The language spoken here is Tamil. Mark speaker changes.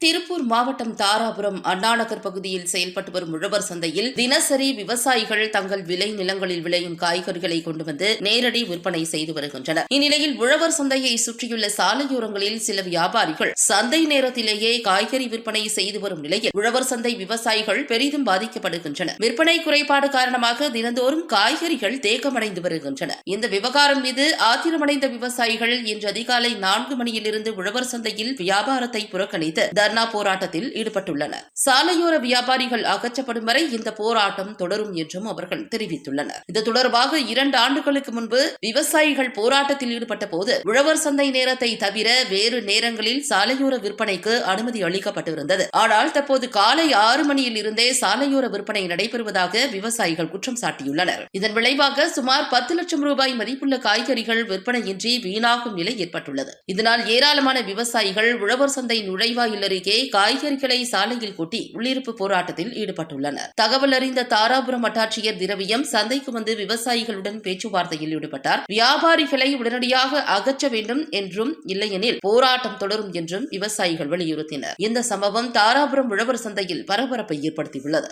Speaker 1: திருப்பூர் மாவட்டம் தாராபுரம் அண்ணாநகர் பகுதியில் செயல்பட்டு வரும் உழவர் சந்தையில் தினசரி விவசாயிகள் தங்கள் விளை நிலங்களில் விளையும் காய்கறிகளை கொண்டு வந்து நேரடி விற்பனை செய்து வருகின்றனர். இந்நிலையில் உழவர் சந்தையை சுற்றியுள்ள சாலையோரங்களில் சில வியாபாரிகள் சந்தை நேரத்திலேயே காய்கறி விற்பனை செய்து வரும் நிலையில் உழவர் சந்தை விவசாயிகள் பெரிதும் பாதிக்கப்படுகின்றனர். விற்பனை குறைபாடு காரணமாக தினந்தோறும் காய்கறிகள் தேக்கமடைந்து வருகின்றன. இந்த விவகாரம் மீது ஆத்திரமடைந்த விவசாயிகள் இன்று அதிகாலை நான்கு மணியிலிருந்து உழவர் சந்தையில் வியாபாரத்தை புறக்கணித்து தர்ணா போராட்டத்தில் ஈடுபட்டுள்ளனர். சாலையோர வியாபாரிகள் அகற்றப்படும் வரை இந்த போராட்டம் தொடரும் என்றும் அவர்கள் தெரிவித்துள்ளனர். இது தொடர்பாக இரண்டு ஆண்டுகளுக்கு முன்பு விவசாயிகள் போராட்டத்தில் ஈடுபட்ட போது உழவர் சந்தை நேரத்தை தவிர வேறு நேரங்களில் சாலையோர விற்பனைக்கு அனுமதி அளிக்கப்பட்டிருந்தது. ஆனால் தற்போது காலை ஆறு மணியில் இருந்தே சாலையோர விற்பனை நடைபெறுவதாக விவசாயிகள் குற்றம் சாட்டியுள்ளனர். இதன் விளைவாக சுமார் பத்து லட்சம் ரூபாய் மதிப்புள்ள காய்கறிகள் விற்பனையின்றி வீணாகும் நிலை ஏற்பட்டுள்ளது. இதனால் ஏராளமான விவசாயிகள் உழவர் சந்தை நுழைவாயிலறி அருகே காய்கறிகளை சாலையில் கூட்டி உள்ளிருப்பு போராட்டத்தில் ஈடுபட்டுள்ளனர். தகவல் அறிந்த தாராபுரம் வட்டாட்சியர் திரவியம் சந்தைக்கு வந்து விவசாயிகளுடன் பேச்சுவார்த்தையில் ஈடுபட்டார். வியாபாரிகளை உடனடியாக அகற்ற வேண்டும் என்றும் இல்லையெனில் போராட்டம் தொடரும் என்றும் விவசாயிகள் வலியுறுத்தினர். இந்த சம்பவம் தாராபுரம் உழவர் சந்தையில் பரபரப்பை ஏற்படுத்தியுள்ளது.